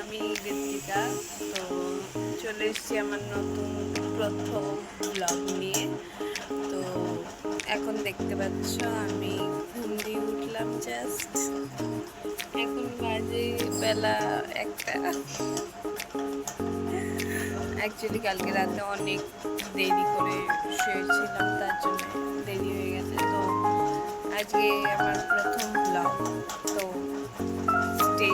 আমি ঋত্বিকা, তো চলে এসেছি আমার নতুন প্রথম ব্লগ নিয়ে। তো এখন দেখতে পাচ্ছ, আমি ঘুম দিয়ে উঠলাম জাস্ট এখন বাজে বেলা একটা। অ্যাকচুয়ালি কালকে রাতে অনেক দেরি করে শুয়েছিলাম, তার জন্য দেরি হয়ে গেছে। তো আজকে আমার প্রথম ব্লগ তো স্টে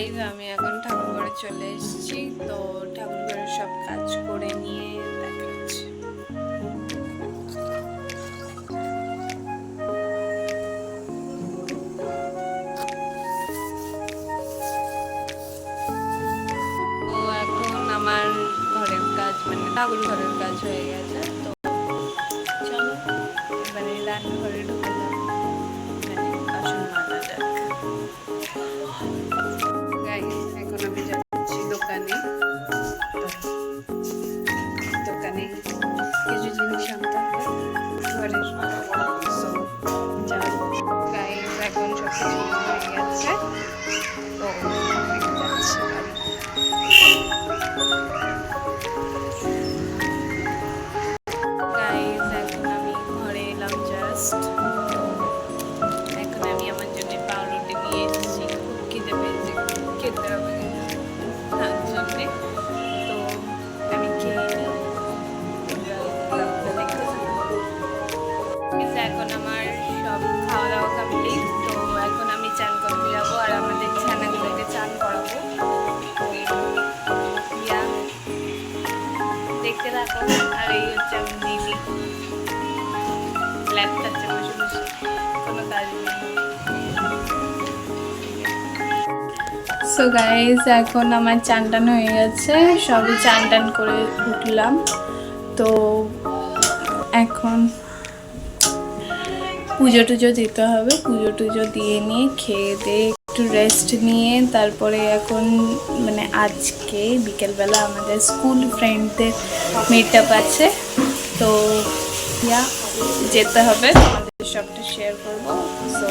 গাইজ আমি এখন ঠাকুরঘরে চলে এসেছি। তো ঠাকুরঘরের সব কাজ করে নিয়ে তো এখন আমার ঘরের কাজ মানে ঠাকুর ঘরের কাজ হয়ে গেছে। তো চলো, এবারে রান্নাঘরে ঢুকে যাব মানে বাসন সো গাইজ এখন আমার চান টান হয়ে গেছে, সবই চান টান করে উঠলাম। তো এখন পুজো টুজো দিতে হবে, পুজো টুজো দিয়ে নিয়ে খেয়ে দিয়ে একটু রেস্ট নিয়ে তারপরে এখন মানে আজকে বিকেলবেলা আমাদের স্কুল ফ্রেন্ডদের মিট আপ আছে। তো ইয়া যেতে হবে আমাদের সবটা শেয়ার করব। সো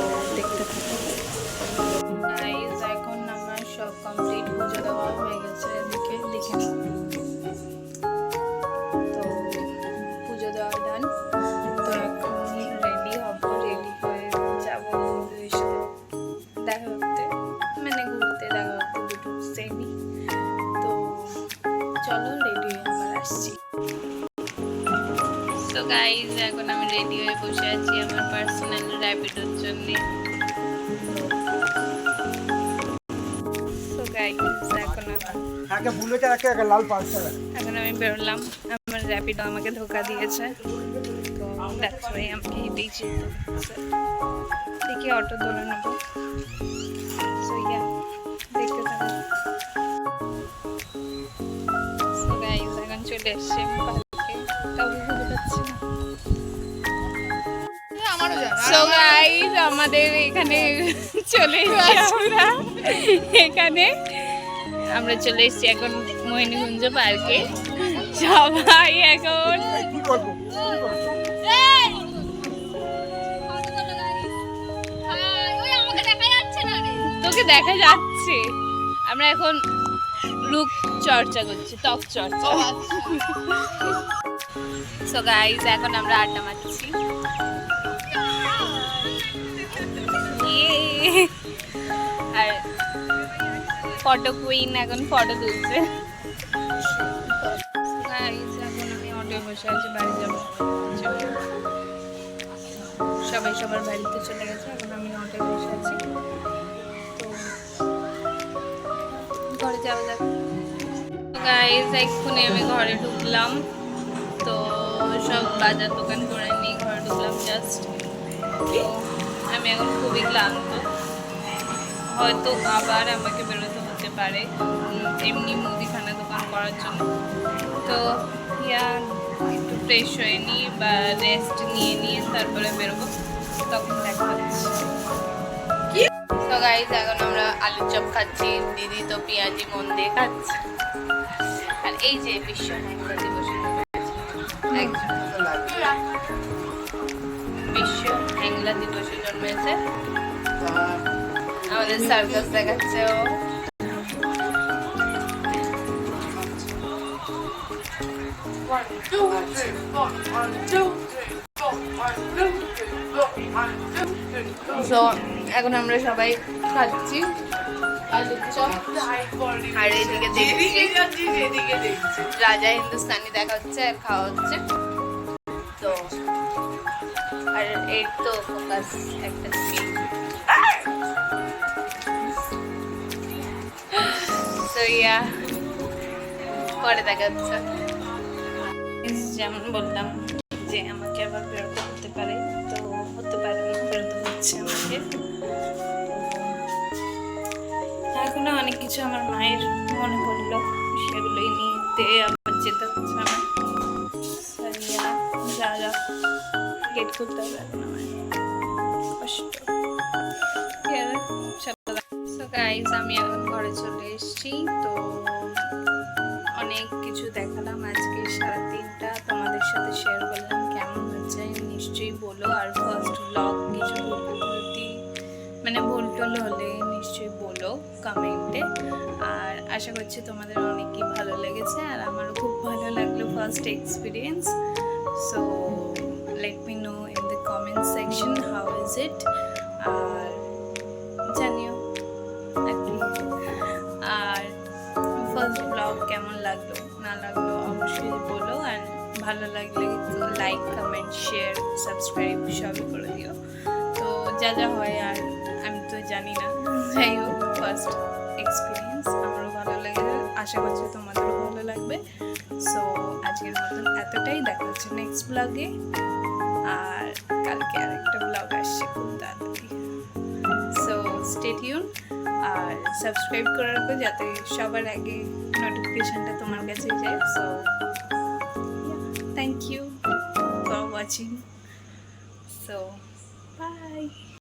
তো গাইজ এখন আমি রেডি হয়ে বসে আছি আমার পার্সোনাল র্যাপিডোর জন্যে। এখন আমি বেরোলাম। আমার র্যাপিডো আমাকে ধোকা দিয়েছে। তো দ্যাটস ওয়াই আমাকে হেঁটেই যেতে দেখি অটো ধরে নেব। দেখতে থাকো। এখন চলে এসছি সো গাইজ আমাদের এখানে চলে এসেছি আমরা। এখানে আমরা চলে এসেছি এখন মোহিনীগুঞ্জ পার্কে। সবাই এখন? তোকে দেখা যাচ্ছে। আমরা এখন রূপ চর্চা করছি ত্বক চর্চা। সো গাইজ এখন আমরা আড্ডা মারছি। আর ফটো কুইন এখন ফটো তুলছে। এখন আমি অটো বসে আছি, বাড়ি যাব। সবাই সবার বাড়িতে চলে গেছে, এখন আমি অটো বসে আছি। ঘরে যাওয়া যাক। গাইজ এক্ষুনি আমি ঘরে ঢুকলাম। তো সব বাজার দোকান করে নিয়ে ঘরে ঢুকলাম জাস্ট আমি এখন খুবই ক্লান্ত। হয়তো আবার আমাকে বেরোতে হতে পারে এমনি মুদিখানা দোকান করার জন্য। তো ইয়া একটু ফ্রেশ হয়ে নিই বা রেস্ট নিয়ে নিয়ে তারপরে বেরোবো তখন দেখা হচ্ছে। তো গাইজ এখন আমরা আলুর চপ খাচ্ছি দিদি তো পেঁয়াজি মন দিয়ে খাচ্ছে। আর এই যে বিশ্ব মঙ্গল দিবস একজন বাংলা দিবসে জন্মেছে। আমাদের সার্কাস দেখাচ্ছে ও। এখন আমরা সবাই খাচ্ছি। আর এদিকে দেখছি। রাজা হিন্দুস্তানি দেখা হচ্ছে আর খাওয়া হচ্ছে। তো, আর এর তো ফোকাস একটা ইয়া। পরে দেখা হচ্ছে যেমন বললাম যে আমাকে আবার বেরোতে হতে পারে, তো হতে পারে না হচ্ছে আমাকে। এখনও অনেক কিছু আমার মায়ের মনে পড়ল, সেগুলোই নিতে আবার যেতে হচ্ছে আমার। যা যা গেট করতে হবে এখন আমার। গাইজ আমি এখন ঘরে চলে এসেছি, তো অনেক কিছু দেখালাম আজকে সারা দিনটা। তোমাদের সাথে শেয়ার করলাম কেমন হচ্ছে নিশ্চয়ই বলো। আর ফার্স্ট ব্লগ কিছু ভুল ভুলটি মানে ভুল হলে নিশ্চয়ই বলো কমেন্টে আর আশা করছি তোমাদের অনেকই ভালো লেগেছে, আর আমারও খুব ভালো লাগল first experience so let me know in the comment section how is it আর অবশ্যই বলো আর ভালো লাগলে লাইক কমেন্ট শেয়ার সাবস্ক্রাইব সবই করে দিও। তো যা যা হয় আর আমি তো জানি না। যাই হোক ফার্স্ট এক্সপিরিয়েন্স আমারও ভালো লাগে, আশা করছি তোমাদেরও ভালো লাগবে। সো আজকের মতন এতটাই, দেখা হচ্ছে নেক্সট ব্লগে আর কালকে আরেকটা ব্লগ আসছে খুব তাড়াতাড়ি। সো স্টে টিউন আর সাবস্ক্রাইব করে রাখো যাতে সবার আগে নোটিফিকেশনটা তোমার কাছে যায়। So thank you for watching so bye